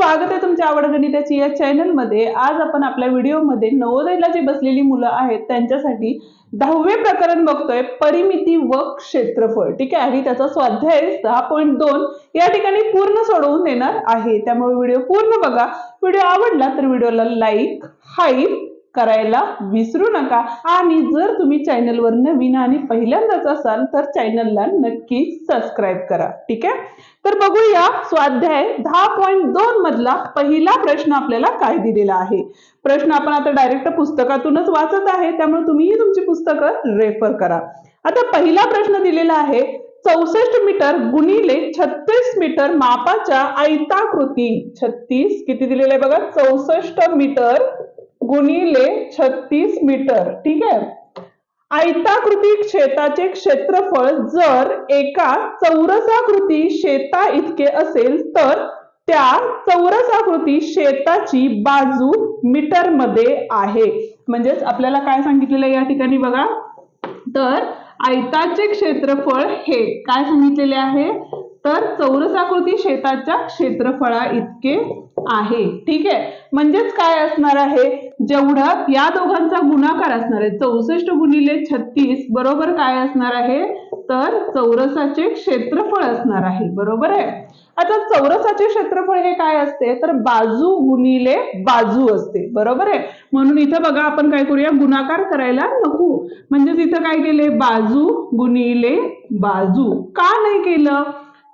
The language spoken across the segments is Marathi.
स्वागत आहे तुमच्या आवड गणिताची या चॅनलमध्ये आज आपण आपल्या व्हिडिओमध्ये नवोदयला जी बसलेली मुलं आहेत त्यांच्यासाठी दहावे प्रकरण बघतोय परिमिती व क्षेत्रफळ. ठीक आहे? आणि त्याचा स्वाध्याय दहा पॉईंट दोन या ठिकाणी पूर्ण सोडवून देणार आहे. त्यामुळे व्हिडिओ पूर्ण बघा. व्हिडिओ आवडला तर व्हिडिओला लाईक हाईप करायला विसरू नका. आणि जर तुम्ही चॅनलवर नवीन आणि पहिल्यांदाच असाल तर चॅनलला नक्की सबस्क्राईब करा. ठीक आहे? तर बघूया स्वाध्याय दहा पॉईंट दोन मधला पहिला प्रश्न आपल्याला काय दिलेला आहे. प्रश्न आपण आता डायरेक्ट पुस्तकातूनच वाचत आहे त्यामुळे तुम्हीही तुमची पुस्तकं रेफर करा. आता पहिला प्रश्न दिलेला आहे चौसष्ट मीटर गुणिले छत्तीस मीटर मापाच्या आयताकृती. छत्तीस किती दिलेलं आहे बघा? चौसष्ट मीटर गुणिले छत्तीस मीटर. ठीक आहे? आयताकृती क्षेत्राचे क्षेत्रफळ जर एका चौरसाकृती शेता इतके असेल तर त्या चौरसाकृती शेताची बाजू मीटरमध्ये आहे. म्हणजेच आपल्याला काय सांगितलेलं या ठिकाणी बघा? तर आयताचे क्षेत्रफळ हे काय सांगितलेले आहे? तर चौरसाकृती शेताच्या क्षेत्रफळा इतके आहे. ठीक आहे? म्हणजेच काय असणार आहे? जेवढं या दोघांचा गुणाकार असणार आहे चौसष्ट गुणिले छत्तीस बरोबर काय असणार आहे? तर चौरसाचे क्षेत्रफळ असणार आहे. बरोबर आहे? आता चौरसाचे क्षेत्रफळ हे काय असते? तर बाजू गुणिले बाजू असते. बरोबर आहे? म्हणून इथं बघा आपण काय करूया? गुणाकार करायला नको. म्हणजेच इथं काय केले? बाजू गुणिले बाजू. का नाही केलं?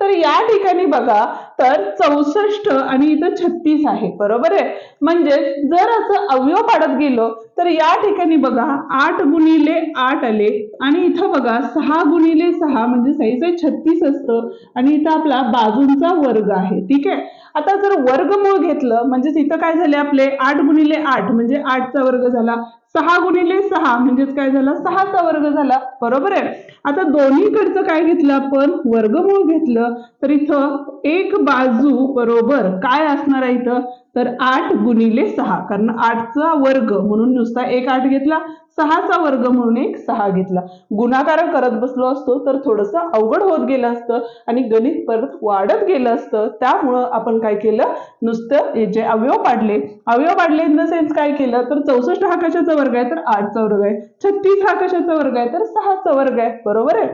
तर या ठिकाणी बघा तर चौसष्ट आणि इथं छत्तीस आहे. बरोबर आहे? म्हणजे जर असं अवयव पाडत गेलो तर या ठिकाणी बघा आठ गुणिले आठ आले. आणि इथं बघा सहा गुणिले सहा म्हणजे साईज छत्तीस असतं. आणि इथं आपला बाजूंचा वर्ग आहे. ठीक आहे? आता जर वर्गमूळ घेतलं म्हणजेच इथं काय झाले आपले? आठ गुणिले आठ म्हणजे आठचा वर्ग झाला. सहा गुणिले सहा म्हणजेच काय झालं? सहाचा वर्ग झाला. बरोबर आहे? आता दोन्हीकडचं काय घेतलं आपण? वर्गमूळ घेतलं. तर इथं एक बाजू बरोबर काय असणार आहे इथं? तर आठ गुणिले सहा. कारण आठचा वर्ग म्हणून नुसता एक आठ घेतला. सहाचा वर्ग म्हणून एक सहा घेतला. गुणाकार करत बसलो असतो तर थोडंसं अवघड होत गेलं असतं आणि गणित परत वाढत गेलं असतं. त्यामुळं आपण काय केलं? नुसतं जे अवयव पाडले. अवयव पाडले इन द सेन्स काय केलं? तर चौसष्ट हाकाच्या वर्ग आहे तर आठचा वर्ग आहे. छत्तीस हा कशाचा वर्ग आहे? तर सहाचा वर्ग आहे. बरोबर आहे?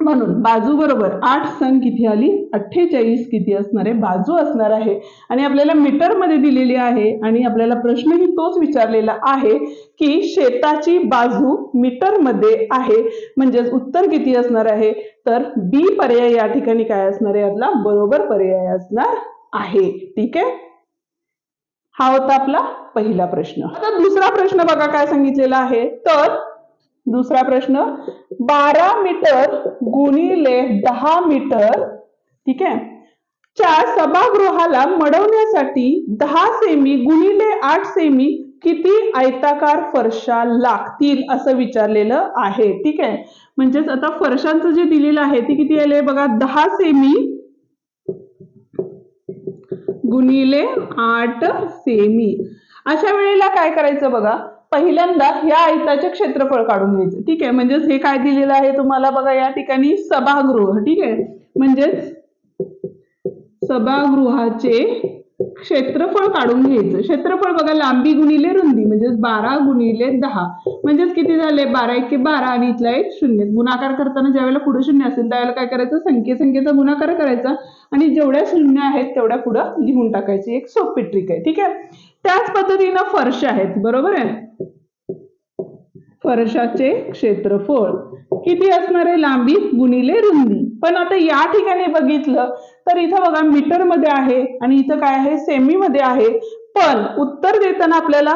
म्हणून बाजू बरोबर आठ सन किती आली? अठ्ठेचाळीस किती असणार आहे? बाजू असणार आहे. आणि आपल्याला मीटरमध्ये दिलेली आहे आणि आपल्याला प्रश्नही तोच विचारलेला आहे की शेताची बाजू मीटरमध्ये आहे. म्हणजेच उत्तर किती असणार आहे? तर बी पर्याय या ठिकाणी काय असणार आहे? आपला बरोबर पर्याय असणार आहे. ठीक आहे? हा होता आपला पहिला प्रश्न. आता दुसरा प्रश्न बघा काय सांगितलेला आहे. तर दुसरा प्रश्न बारा मीटर गुणिले दहा मीटर ठीक आहे? च्या सभागृहाला मडवण्यासाठी दहा सेमी गुणिले आठ सेमी किती आयताकार फरशा लागतील असं विचारलेलं आहे. ठीक आहे? म्हणजेच आता फरशांचं जे दिलेलं आहे ते किती आले बघा? दहा सेमी गुणिले आठ सेमी. अशा वेळेला काय करायचं बघा? पहिल्यांदा ह्या आयताचे क्षेत्रफळ काढून घ्यायचं. ठीक आहे? म्हणजेच हे काय दिलेलं आहे तुम्हाला बघा या ठिकाणी? सभागृह. ठीक आहे? म्हणजेच सभागृहाचे क्षेत्रफळ काढून घ्यायचं. क्षेत्रफळ बघा लांबी गुणिले रुंदी म्हणजेच बारा गुणिले दहा. म्हणजेच किती झाले? बारा एक बारा आणि इथला एक शून्य. गुणाकार करताना ज्यावेळेला पुढे शून्य असेल त्यावेळेला काय करायचं? संख्ये संख्येचा गुणाकार करायचा. आणि जेवढ्या शून्य आहेत तेवढ्या पुढं लिहून टाकायची. एक सोपी ट्रिक आहे. ठीक आहे? त्याच पद्धतीनं फरश आहेत. बरोबर आहे? फरशाचे क्षेत्रफळ. किती असणार आहे लांबी गुणिले रुंदी. पण आता या ठिकाणी बघितलं तर इथं बघा मीटरमध्ये आहे आणि इथं काय आहे? सेमी मध्ये आहे. पण उत्तर देताना आपल्याला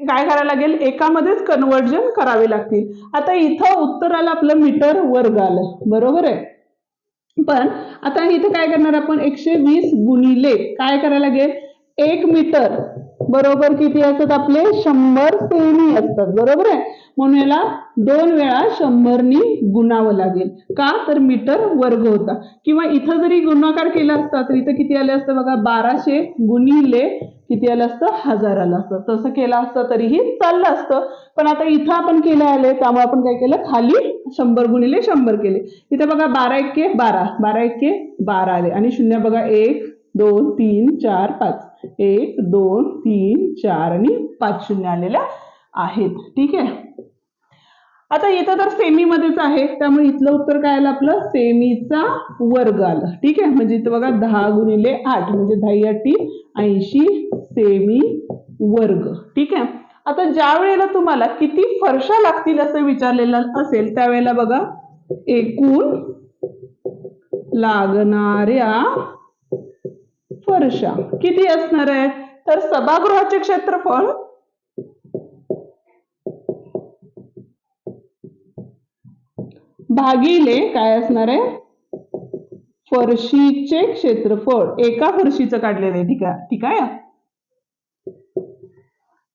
काय करायला लागेल? एकामध्येच कन्वर्जन करावे लागतील. आता इथं उत्तराला आपलं मीटर वर्ग आलं. बरोबर आहे? पण आता इथं काय करणार आपण? एकशे वीस गुणिले काय करायला लागेल? एक मीटर बरोबर किती असतात आपले? शंभर सेमी असतात. बरोबर आहे? म्हणून याला दोन वेळा शंभरनी गुणावं लागेल. का? तर मीटर वर्ग होता. किंवा इथं जरी गुणाकार केला असता तर इथं किती आले असतं बघा? बाराशे गुणिले किती आलं असतं? हजार आलं असतं. तसं केलं असतं तरीही चाललं असतं. पण आता इथं आपण केलं आले त्यामुळे आपण काय केलं? खाली शंभर गुणिले शंभर केले. इथे बघा बारा एक्के बारा. बारा एक्के बारा आले. आणि शून्य बघा एक दोन तीन चार पाच. एक दोन तीन चार आणि पाच शून्य आलेल्या आहेत. ठीक आहे? आता इथं तर सेमी मध्येच आहे. त्यामुळे इथलं उत्तर काय आलं आपलं? सेमीचा वर्ग आला. ठीक आहे? म्हणजे इथं बघा दहा गुणिले आठ म्हणजे दहा अटी ऐंशी सेमी वर्ग. ठीक आहे? आता ज्या वेळेला तुम्हाला किती फरशा लागतील असं विचारलेलं असेल त्यावेळेला बघा एकूण लागणाऱ्या फरशा किती असणार आहेत? तर सभागृहाचे क्षेत्रफळ भागिले काय असणार आहे? फरशीचे क्षेत्रफळ. एका फरशीचं काढलेलं आहे ठीक आहे ठीक आहे?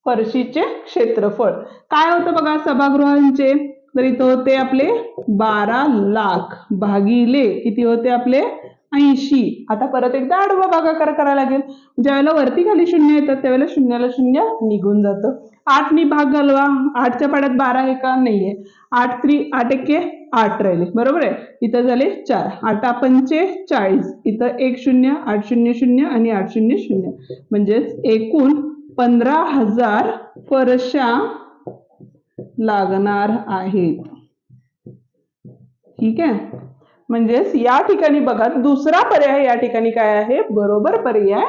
फरशीचे क्षेत्रफळ. काय होतं बघा सभागृहांचे? तर इथं होते आपले बारा लाख. भागिले किती होते आपले? ऐंशी. आता परत एकदा आडवा भागाकार करायला लागेल. ज्यावेळेला वरती खाली शून्य येतात त्यावेळेला शून्याला शून्य निघून जातं. आठनी भाग घालवा. आठच्या पाड्यात बारा आहे का? नाहीये. आठ त्री आठ एके आठ राहिले. बरोबर आहे? इथं झाले चार. आठ पंचे चाळीस. इथं एक शून्य आठ शून्य शून्य आणि आठ शून्य शून्य. म्हणजेच एकूण पंधरा हजार फरशा लागणार आहेत. ठीक आहे? म्हणजेच या ठिकाणी बघा दुसरा पर्याय या ठिकाणी काय आहे? बरोबर पर्याय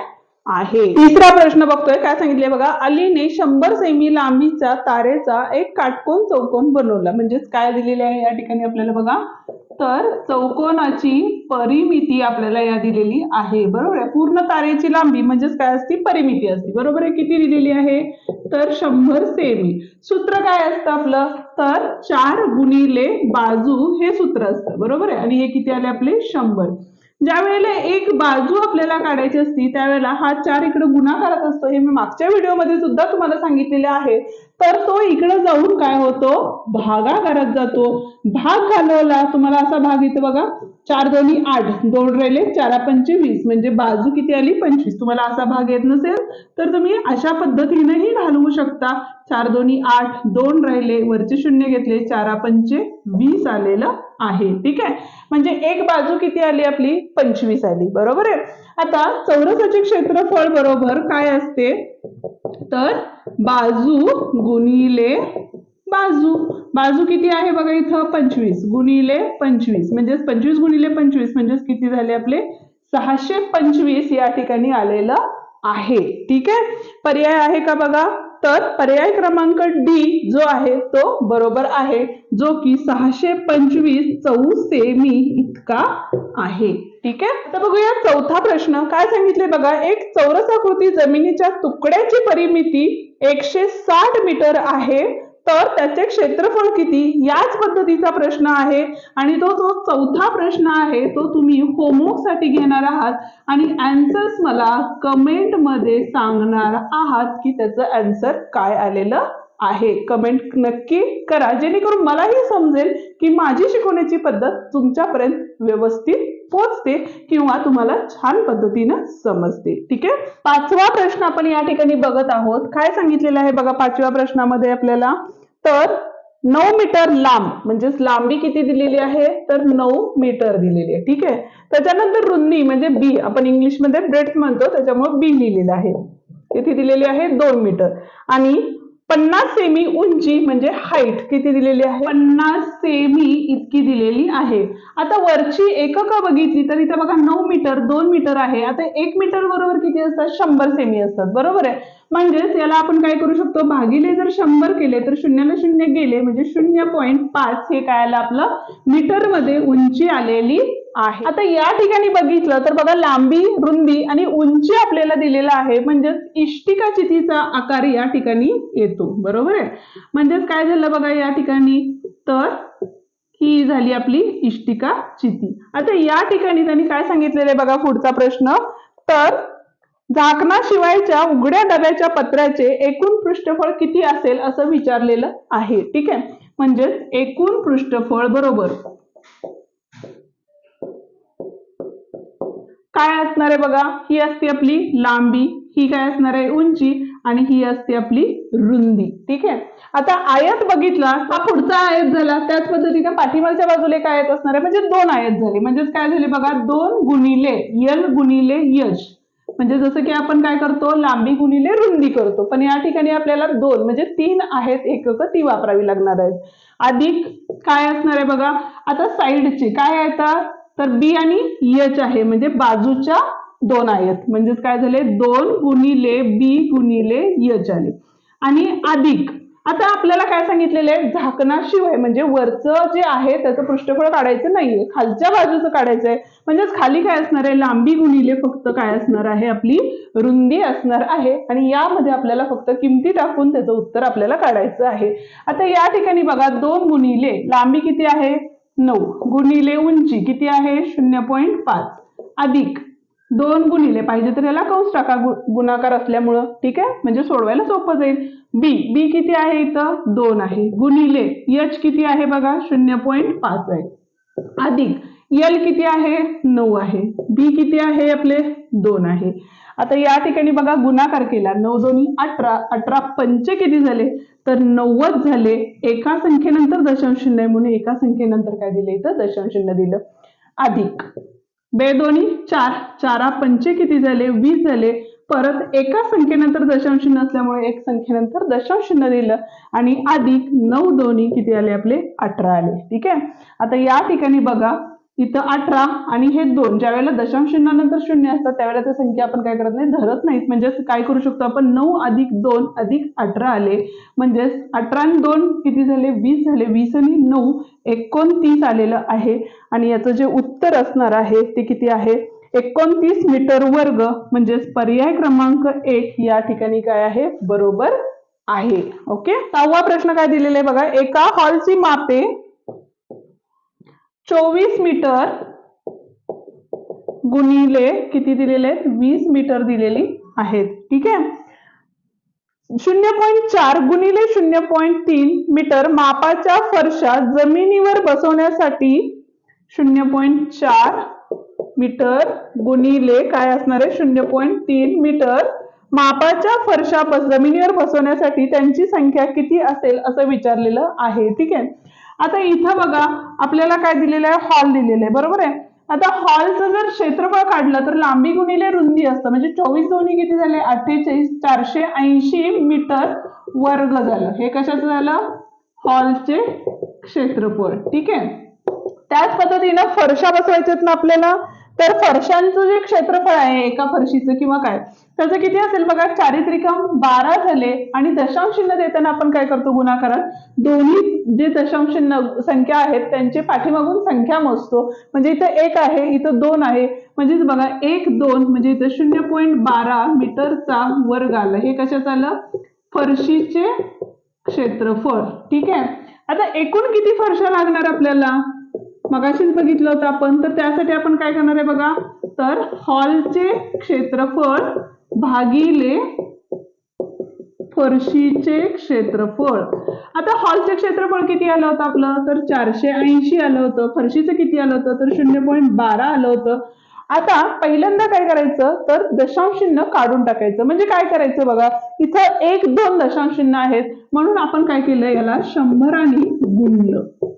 आहे. तिसरा प्रश्न बघतोय काय सांगितले बघा? अलीने शंभर सेमी लांबीचा तारेचा एक काटकोन चौकोन बनवला. म्हणजेच काय दिलेले आहे या ठिकाणी आपल्याला बघा? तर चौकोनाची परिमिती आपल्याला या दिलेली आहे. बरोबर आहे? पूर्ण तारेची लांबी म्हणजेच काय असते? परिमिती असते. बरोबर आहे? किती दिलेली आहे? तर शंभर सेमी. सूत्र काय असतं आपलं? तर चार गुणिले बाजू हे सूत्र असतं. बरोबर आहे? आणि हे किती आले आपले? शंभर. ज्या वेळेला एक बाजू आपल्याला काढायची असती त्यावेळेला हा चार इकडे गुणाकारात असतो हे मी मागच्या व्हिडिओमध्ये सुद्धा तुम्हाला सांगितलेले आहे. तर तो इकडे जाऊन काय होतो? भागा करत जातो. भाग घालवला. तुम्हाला असा भाग येतो बघा. चार दोन्ही आठ दोन रेले चारा पंचे वीस म्हणजे बाजू किती आली? पंचवीस. तुम्हाला असा भाग येत नसेल तर तुम्ही अशा पद्धतीनेही घालवू शकता. चार दोन्ही आठ दोन राहिले वरचे शून्य घेतले चारा पंचे वीस आलेलं आहे. ठीक आहे? म्हणजे एक बाजू किती आली आपली? पंचवीस आली. बरोबर आहे? आता चौरसाचे क्षेत्रफळ बरोबर काय असते? तर बाजू गुणिले बाजू. बाजू किती आहे बघा इथं? पंचवीस. गुणिले पंचवीस. म्हणजेच पंचवीस गुणिले पंचवीस म्हणजेच किती झाले आपले? सहाशे पंचवीस या ठिकाणी आलेलं आहे. ठीक आहे? पर्याय आहे का बघा? तर पर्याय क्रमांक डी जो आहे तो बरोबर आहे. जो की सहाशे पंचवीस चौ सेमी इतका आहे. ठीक आहे? आता बघूया चौथा प्रश्न. काय सांगितले बघा एक चौरसाकृती जमिनीच्या तुकड्याची परिमिती एकशे साठ मीटर आहे. तर त्याचे क्षेत्रफळ किती? याच पद्धतीचा प्रश्न आहे. आणि तो जो चौथा प्रश्न आहे तो तुम्ही होमवर्कसाठी घेणार आहात. आणि अँसर्स मला कमेंटमध्ये सांगणार आहात की त्याचं अँसर काय आलेलं आहे. कमेंट नक्की करा. जेणेकरून मलाही समजेल की माझी शिकवण्याची पद्धत तुमच्यापर्यंत व्यवस्थित पोचते किंवा तुम्हाला छान पद्धतीनं समजते. ठीक आहे? पाचवा प्रश्न आपण या ठिकाणी बघत आहोत. काय सांगितलेलं आहे बघा पाचव्या प्रश्नामध्ये आपल्याला? तर नऊ मीटर लांब म्हणजेच लांबी किती दिलेली आहे? तर नऊ मीटर दिलेली आहे. ठीक आहे? त्याच्यानंतर रुंदी म्हणजे बी आपण इंग्लिशमध्ये ब्रेड म्हणतो त्याच्यामुळे बी लिहिलेलं आहे. किती दिलेली आहे? दोन मीटर. आणि पन्नास सेमी उंची म्हणजे हाईट किती दिलेली आहे? पन्नास सेमी इतकी दिलेली आहे. आता वरची एकक बघितली तर इथे बघा नऊ मीटर दोन मीटर आहे. आता एक मीटर बरोबर किती असतात? शंभर सेमी असतात. बरोबर आहे? म्हणजेच याला आपण काय करू शकतो? भागिले जर शंभर केले तर शून्याला शून्य गेले. म्हणजे शून्य पॉईंट पाच हे काय आलं? आपलं मीटरमध्ये उंची आलेली आहे. आता या ठिकाणी बघितलं तर बघा लांबी रुंदी आणि उंची आपल्याला दिलेला आहे. म्हणजेच इष्टिका चितीचा आकार या ठिकाणी येतो. बरोबर आहे? म्हणजेच काय झालं बघा या ठिकाणी? तर ही झाली आपली इष्टिका चिती आता या ठिकाणी त्यांनी काय सांगितलेलं आहे बघा पुढचा प्रश्न. तर झाकणाशिवायच्या उघड्या डब्याच्या पत्र्याचे एकूण पृष्ठफळ किती असेल असं विचारलेलं आहे. ठीक आहे? म्हणजेच एकूण पृष्ठफळ बरोबर. काय असणार आहे बघा? ही असते आपली लांबी ही काय असणार आहे? उंची आणि ही असते आपली रुंदी. ठीक आहे? आता आयत बघितला हा पुढचा आयत झाला. त्याच पद्धतीने पाठीमागच्या बाजूला एक आयत असणार आहे? म्हणजे दोन आयत झाले. म्हणजेच काय झाले बघा? दोन गुणिले यल गुणिले यश. म्हणजे जसं की आपण काय करतो? लांबी गुणिले रुंदी करतो. पण या ठिकाणी आपल्याला दोन म्हणजे तीन आहेत एकक ती वापरावी लागणार आहेत. अधिक काय असणार आहे बघा? आता साईडची. काय आहे आता? तर बी आणि यच आहे म्हणजे बाजूच्या दोन आहेत. म्हणजेच काय झाले? दोन गुणिले बी गुणिले यच आले. आणि अधिक आता आपल्याला काय सांगितलेलं आहे? झाकणाशिवाय म्हणजे वरचं जे आहे त्याचं पृष्ठफळ काढायचं नाहीये. खालच्या बाजूचं काढायचं आहे म्हणजेच खाली काय असणार आहे? लांबी गुणिले फक्त काय असणार आहे? आपली रुंदी असणार आहे. आणि यामध्ये आपल्याला फक्त किमती टाकून त्याचं उत्तर आपल्याला काढायचं आहे. आता या ठिकाणी बघा दोन गुणिले लांबी किती आहे? नऊ. गुणिले उंची किती आहे? शून्य पॉईंट पाच. अधिक दोन गुणिले पाहिजे तर याला कंस टाका. गुणाकार असल्यामुळं. ठीक आहे? म्हणजे सोडवायला सोपं जाईल. बी बी किती आहे इथं? दोन आहे. गुणिले यच किती आहे बघा? शून्य पॉईंट पाच आहे. अधिक यल किती आहे? नऊ आहे. बी किती आहे आपले? दोन आहे. आता या ठिकाणी बघा गुणाकार केला. नऊ दोन्ही अठरा. अठरा पंचे किती झाले? तर नव्वद झाले. एका संख्येनंतर दशांश शून्य म्हणून एका संख्येनंतर काय दिलं? इथं दशांश शून्य दिलं. अधिक. बे दोन्ही चार. चारा पंचे किती झाले? वीस झाले. परत एका संख्येनंतर दशांश शून्य असल्यामुळे एक संख्येनंतर दशांश शून्य दिलं. आणि अधिक नऊ दोन्ही किती आले? आपले अठरा आले. ठीक आहे? आता या ठिकाणी बघा. इथं अठरा आणि हे दोन ज्या वेळेला दशांश शून्यानंतर शून्य असतात त्यावेळेला त्या संख्या आपण काय करत नाही धरत नाहीत. म्हणजेच काय करू शकतो आपण? नऊ अधिक दोन अधिक अठरा आले. म्हणजेच अठरा आणि दोन किती झाले? वीस झाले. वीस आणि नऊ एकोणतीस आलेलं आहे. आणि याचं जे उत्तर असणार आहे ते किती आहे? एकोणतीस मीटर वर्ग म्हणजेच पर्याय क्रमांक एक या ठिकाणी काय आहे? बरोबर आहे. ओके? सहावा प्रश्न काय दिलेला आहे बघा. एका हॉलची मापे चोवीस मीटर गुणिले किती दिलेले आहेत? वीस मीटर दिलेली आहेत. ठीक आहे? शून्य पॉईंट चार गुणिले शून्य पॉईंट तीन मीटर मापाच्या फरशा जमिनीवर बसवण्यासाठी शून्य पॉईंट चार मीटर गुणिले काय असणार आहे? शून्य पॉईंट तीन मीटर मापाच्या फरशा बस जमिनीवर बसवण्यासाठी त्यांची संख्या किती असेल असं विचारलेलं आहे. ठीक आहे? आता इथं बघा आपल्याला काय दिलेलं आहे? हॉल दिलेलं आहे बरोबर आहे? आता हॉलचं जर क्षेत्रफळ काढलं तर लांबी गुणिले रुंदी असतं. म्हणजे चोवीस दोन्ही किती झाले? अठ्ठेचाळीस चारशे ऐंशी मीटर वर्ग झालं. हे कशाचं झालं? हॉलचे क्षेत्रफळ. ठीक आहे? त्याच पद्धतीनं फरशा बसवायच्यात ना आपल्याला तर फरशांचं जे क्षेत्रफळ आहे एका फरशीचं किंवा काय त्याचं किती असेल बघा? चारित्रिकम बारा झाले आणि दशांश चिन्ह देताना आपण काय करतो गुणाकारात? दोन्ही जे दशांश चिन्ह संख्या आहेत त्यांचे पाठीमागून संख्या मोजतो. म्हणजे इथं एक आहे इथं दोन आहे. म्हणजेच बघा एक दोन म्हणजे इथं शून्य पॉईंट बारा मीटरचा वर्ग आला. हे कशाचं आलं? फरशीचे क्षेत्रफळ. ठीक आहे? आता एकूण किती फरशा लागणार आपल्याला? मगाशीच बघितलं होतं आपण. तर त्यासाठी आपण काय करणार आहे बघा? तर हॉलचे क्षेत्रफळ भागिले फरशीचे क्षेत्रफळ. आता हॉलचे क्षेत्रफळ किती आलं होतं आपलं? तर चारशे ऐंशी आलं होतं. फरशीचं किती आलं होतं? तर शून्य पॉईंट बारा आलं होतं. आता पहिल्यांदा काय करायचं? तर दशांश चिन्ह काढून टाकायचं. म्हणजे काय करायचं बघा? इथं एक दोन दशांश चिन्ह आहेत. म्हणून आपण काय केलं? याला शंभराने गुणलं.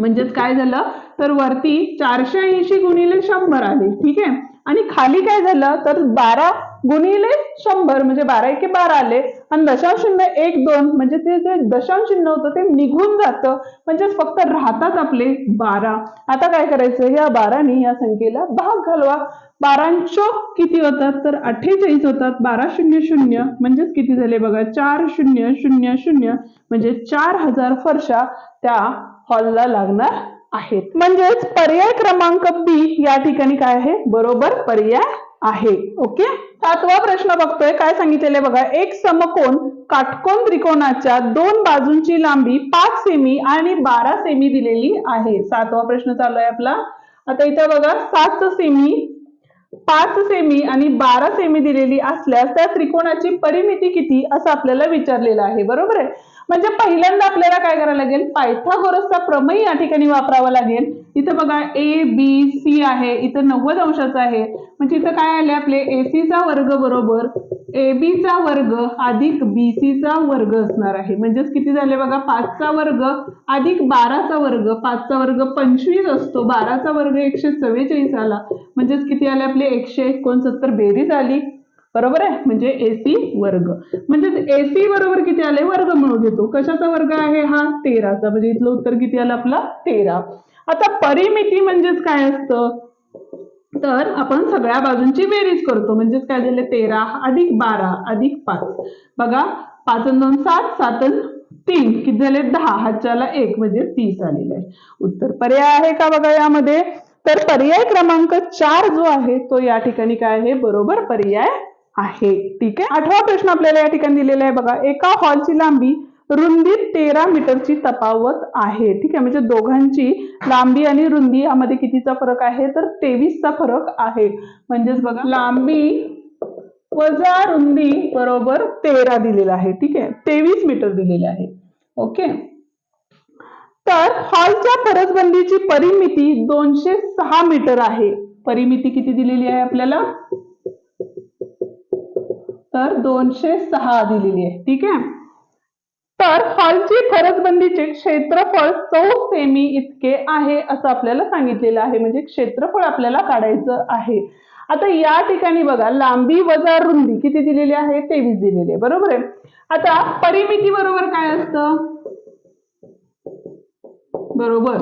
म्हणजेच काय झालं? तर वरती चारशे ऐंशी गुणिले शंभर आले ठीक आहे? आणि खाली काय झालं? तर बारा गुणिले शंभर म्हणजे बारा एके बारा आले. आणि दशांश एक दोन म्हणजे ते जे दशांश चिन्ह होतं ते निघून जातं. म्हणजे फक्त राहतात आपले बारा. आता काय करायचं? या बाराने या संख्येला भाग घालवा. बारांशो किती होतात? तर अठ्ठेचाळीस होतात. बारा शून्य शून्य म्हणजेच किती झाले बघा? चार शून्य शून्य शून्य म्हणजे चार हजार फरशा त्या हॉलला लागणार आहेत. म्हणजेच पर्याय क्रमांक बी या ठिकाणी काय आहे? बरोबर पर्याय आहे. ओके? सातवा प्रश्न बघतोय. काय सांगितलेलं आहे बघा? एक समकोण काटकोन त्रिकोणाच्या दोन बाजूंची लांबी पाच सेमी आणि बारा सेमी दिलेली आहे. सातवा प्रश्न चालू आहे आपला. आता इथं बघा सात सेमी पाच सेमी आणि बारा सेमी दिलेली असल्यास त्या त्रिकोणाची परिमिती किती? असं आपल्याला विचारलेलं आहे. बरोबर आहे? म्हणजे पहिल्यांदा आपल्याला काय करायला लागेल? पायथागोरसचा प्रमेय या ठिकाणी वापरावा लागेल. इथं बघा ए बी सी आहे. इथं नव्वद अंशाचं आहे. म्हणजे इथं काय आले आपले? ए चा वर्ग बरोबर. ए बीचा वर्ग अधिक बी सीचा वर्ग असणार आहे. म्हणजेच किती झाले बघा? पाचचा वर्ग अधिक बाराचा वर्ग. पाचचा वर्ग पंचवीस असतो. बाराचा वर्ग एकशे चव्वेचाळीस आला. म्हणजेच किती आले आपले? एकशे एकोणसत्तर. बेरीज आली. बरोबर आहे? म्हणजे एसी वर्ग. म्हणजे एसी बरोबर किती आले वर्ग म्हणून घेतो. कशाचा वर्ग आहे हा? तेराचा. म्हणजे इथलं उत्तर किती आलं आपला? तेरा. आता परिमिती म्हणजेच काय असतं? तर आपण सगळ्या बाजूंची बेरीज करतो. म्हणजेच काय झाले तेरा अधिक बारा अधिक पाच. बघा पाच दोन सात सात तीन. किती झाले दहा. हातच्याला एक. म्हणजे तीस आलेलं आहे. उत्तर पर्याय आहे का बघा यामध्ये? तर पर्याय क्रमांक चार जो आहे तो या ठिकाणी काय आहे? बरोबर पर्याय आहे. ठीक आहे? आठवा प्रश्न आपल्याला या ठिकाणी दिलेला आहे बघा. एका हॉलची लांबी रुंदी तेरा मीटरची तपावत आहे. ठीक आहे? म्हणजे दोघांची लांबी आणि रुंदी यामध्ये कितीचा फरक आहे? तर तेवीसचा फरक आहे. म्हणजेच बघा लांबी वजा रुंदी बरोबर तेरा दिलेला आहे. ठीक आहे? तेवीस मीटर दिलेले आहे. ओके? तर हॉलच्या फरसबंदीची परिमिती दोनशे सहा मीटर आहे. परिमिती किती दिलेली आहे आपल्याला? तर दोनशे सहा दिलेली आहे. ठीक आहे? तर हॉलची फरसबंदीचे क्षेत्रफळ चौ सेमी इतके आहे असं आपल्याला सांगितलेलं आहे. म्हणजे क्षेत्रफळ आपल्याला काढायचं आहे. आता या ठिकाणी बघा लांबी वजा रुंदी किती दिलेली आहे? तेवीस दिलेली आहे. बरोबर आहे? आता परिमिती बरोबर काय असतं? बरोबर.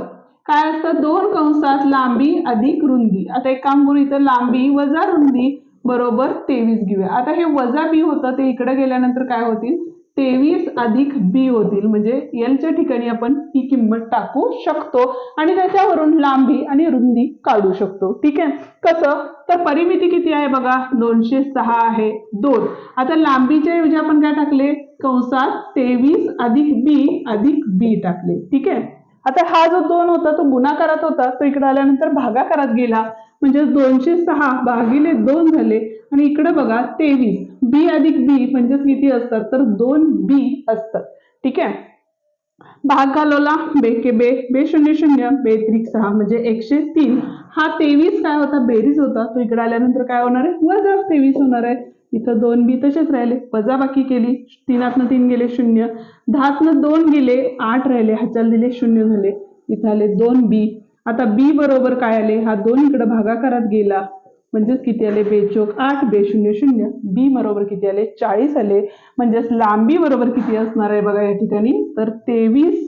काय असतं? दोन कंसात लांबी अधिक रुंदी. आता एक काम करू इथं लांबी वजा रुंदी बरोबर तेवीस घेऊया. आता हे वजा बी होतं ते इकडे गेल्यानंतर काय होतील? तेवीस अधिक बी होतील. म्हणजे एलच्या ठिकाणी आपण ही किंमत टाकू शकतो आणि त्याच्यावरून लांबी आणि रुंदी काढू शकतो. ठीक आहे? कसं? तर परिमिती किती आहे बघा? दोनशे सहा आहे. दोन. आता लांबीच्या ऐवजी आपण काय टाकले? कंसात तेवीस अधिक बी अधिक बी टाकले. ठीक आहे? आता हा जो दोन होता तो गुणाकारात होता तो इकडे आल्यानंतर भागाकारात गेला. म्हणजे दोनशे सहा भागिले दोन झाले. आणि इकडे बघा तेवीस. बी अधिक बी म्हणजेच किती असतात? तर दोन बी असतात. ठीक आहे? भाग घालवला. बे के बे. बे शून्य शून्य. बे त्रिक सहा. म्हणजे एकशे तीन. हा तेवीस काय होता? बेरीज होता. तो इकडे आल्यानंतर काय होणार आहे? वजा तेवीस होणार आहे. इथं दोन बी तसेच राहिले. वजा बाकी केली तीनातनं तीन गेले शून्य. दहातनं दोन गेले आठ राहिले. ह्याच्याला दिले शून्य झाले. इथं आले दोन बी. आता बी बरोबर काय आले? हा दोन इकडं भागाकारात गेला. म्हणजेच किती आले? बेचोक आठ बे शून्य शून्य बी बरोबर किती आले? चाळीस आले. म्हणजेच लांबी बरोबर किती असणार आहे बघा या ठिकाणी? तर तेवीस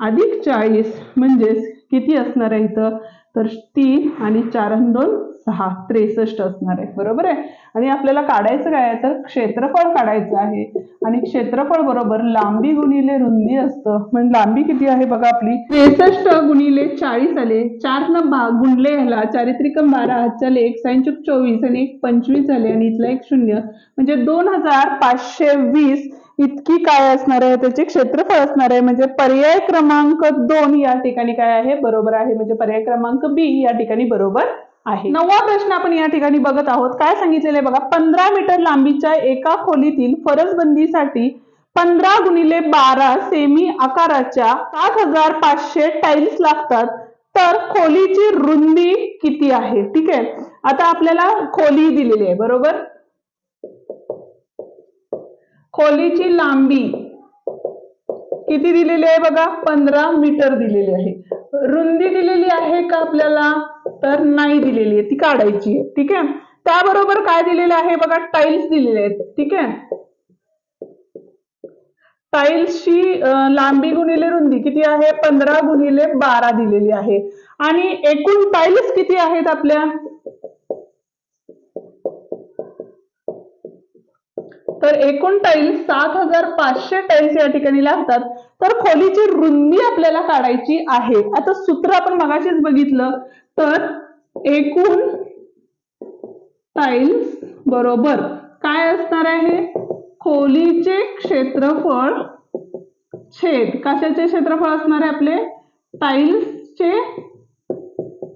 अधिक चाळीस म्हणजेच किती असणार आहे इथं? तर तीन आणि चार दोन सहा त्रेसष्ट असणार आहे. बरोबर आहे? आणि आपल्याला काढायचं काय आहे? तर क्षेत्रफळ काढायचं आहे. आणि क्षेत्रफळ बरोबर लांबी गुणिले रुंदी असतं. म्हणजे लांबी किती आहे बघा आपली? त्रेसष्ट गुणिले चाळीस आले. चार न बा गुणले ह्याला. चारित्रिकम बारा हातचाले एक सायंचुक चोवीस आणि एक पंचवीस झाले आणि इथलं एक शून्य. म्हणजे दोन हजार पाचशे वीस इतकी काय असणार आहे? त्याचे क्षेत्रफळ असणार आहे. म्हणजे पर्याय क्रमांक दोन या ठिकाणी काय आहे? बरोबर आहे. म्हणजे पर्याय क्रमांक बी या ठिकाणी बरोबर आहे. नवा प्रश्न आपण या ठिकाणी बघत आहोत. काय सांगितलेलं आहे बघा? पंधरा मीटर लांबीच्या एका खोलीतील फरसबंदीसाठी पंधरा गुणिले बारा सेमी आकाराच्या सात हजार पाचशे टाईल्स लागतात. तर खोलीची रुंदी किती आहे? ठीक आहे? आता आपल्याला खोली दिलेली आहे बरोबर? खोलीची लांबी किती दिलेली आहे बघा? पंधरा मीटर दिलेली आहे. रुंदी दिलेली आहे का आपल्याला? तर नाही दिलेली आहे. ती काढायची आहे. ठीक आहे? त्याबरोबर काय दिलेलं आहे बघा? टाईल्स दिलेले आहेत. ठीक आहे? टाईल्सची लांबी गुणिले रुंदी किती आहे? पंधरा गुणिले बारा दिलेली आहे. आणि एकूण टाईल्स किती आहेत आपल्या? तर एकूण टाईल्स सात हजार पाचशे टाईल्स या ठिकाणी लागतात. तर खोलीची रुंदी आपल्याला काढायची आहे. आता सूत्र आपण मगाशीच बघितलं. तर एकूण टाईल्स बरोबर काय असणार आहे? खोलीचे क्षेत्रफळ छेद. कशाचे क्षेत्रफळ असणार आहे आपले? टाईल्सचे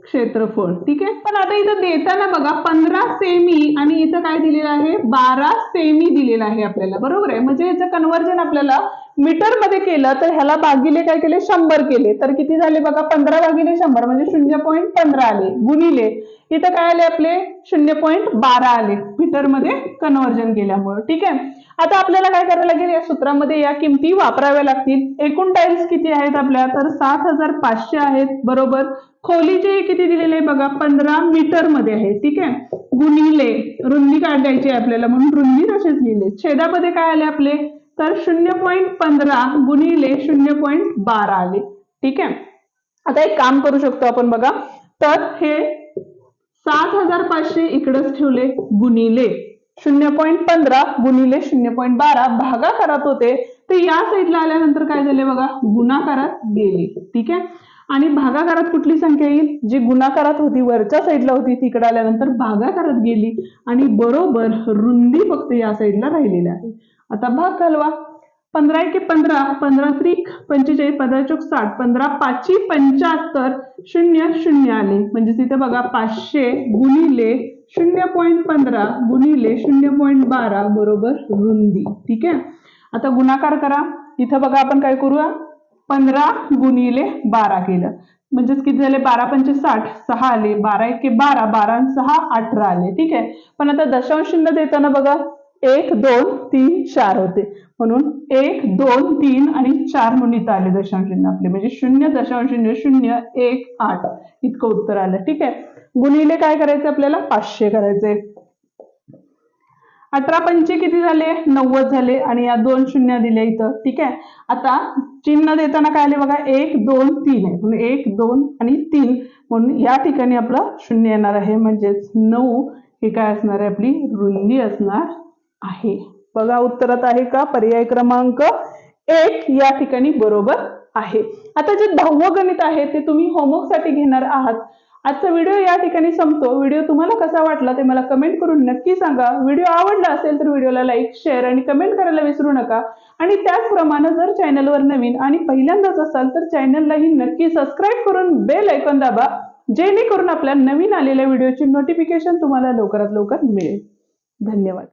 क्षेत्रफळ. ठीक आहे? पण आता इथं देताना बघा पंधरा सेमी आणि इथं काय दिलेलं आहे? बारा सेमी दिलेलं आहे आपल्याला. बरोबर आहे? म्हणजे याचं कन्वर्जन आपल्याला मीटरमध्ये केलं तर ह्याला भागिले काय केले? शंभर केले. तर किती झाले बघा? पंधरा भागिले शंभर म्हणजे शून्य पॉईंट पंधरा आले. गुणिले इथं काय आले आपले? शून्य पॉईंट बारा आले. मीटरमध्ये कन्व्हर्जन केल्यामुळे. ठीक आहे? आता आपल्याला काय करायला लागेल? या सूत्रामध्ये या किमती वापराव्या लागतील. एकूण टाईल्स किती आहेत आपल्या? तर सात हजार पाचशे आहेत. बरोबर? खोलीचे किती दिलेले आहे बघा? पंधरा मीटरमध्ये आहे. ठीक आहे? गुणिले रुंदी काढायची आहे आपल्याला म्हणून रुंदी तसेच लिहिले. छेदामध्ये काय आले आपले? तर शून्य पॉईंट पंधरा गुणिले शून्य पॉईंट बारा आले. ठीक आहे? आता एक काम करू शकतो आपण बघा. तर हे सात हजार पाचशे इकडेच ठेवले गुणिले शून्य पॉईंट पंधरा गुणिले शून्य पॉईंट बारा भागाकारात होते. ते या साईडला आल्यानंतर काय झाले बघा? गुणाकारात गेले. ठीक आहे? आणि भागाकारात कुठली संख्या येईल? जी गुणाकारात होती वरच्या साईडला होती तिकडे आल्यानंतर भागाकारात गेली. आणि बरोबर रुंदी फक्त या साईडला राहिलेल्या आहे. आता भाग घालवा पंधरा एके पंधरा पंधरा त्रिक पंचेचाळीस पंधरा चौक साठ पंधरा पाचशे पंच्याहत्तर शून्य शून्य आले. म्हणजे तिथे बघा पाचशे गुणिले शून्य पॉईंट पंधरा गुणिले शून्य पॉईंट बारा बरोबर रुंदी. ठीक आहे? आता गुणाकार करा. इथं बघा आपण काय करूया? पंधरा गुणिले बारा केलं. म्हणजेच किती झाले? बारा पंचे साठ सहा आले. बारा एके बारा बारा आणि सहा अठरा आले. ठीक आहे? पण आता दशांश शून्य देताना बघा. एक दोन तीन चार होते. म्हणून एक दोन तीन आणि चार म्हणून इथं आले दशांश चिन्ह आपले. म्हणजे शून्य दशांश शून्य शून्य एक आठ. इतकं उत्तर आलं. ठीक आहे? गुणिले काय करायचं आपल्याला? पाचशे करायचे. अठरा पंचे किती झाले? नव्वद झाले. आणि या दोन शून्य दिले इथं. ठीक आहे? आता चिन्ह देताना काय आले बघा? एक दोन तीन आहे. म्हणून एक दोन आणि तीन. म्हणून या ठिकाणी आपलं शून्य येणार आहे. म्हणजेच नऊ हे काय असणार आहे? आपली रुंदी असणार आहे. बघा उत्तरात आहे का? पर्याय क्रमांक एक या ठिकाणी बरोबर आहे. आता जे दहावं गणित आहे ते तुम्ही होमवर्कसाठी घेणार आहात. आजचा व्हिडिओ या ठिकाणी संपतो. व्हिडिओ तुम्हाला कसा वाटला ते मला कमेंट करून नक्की सांगा. व्हिडिओ आवडला असेल तर व्हिडिओला लाईक शेअर आणि कमेंट करायला विसरू नका. आणि त्याचप्रमाणे जर चॅनलवर नवीन आणि पहिल्यांदाच असाल तर चॅनललाही नक्की सबस्क्राईब करून बेल ऐकून दाबा. जेणेकरून आपल्या नवीन आलेल्या व्हिडिओची नोटिफिकेशन तुम्हाला लवकरात लवकर मिळेल. धन्यवाद.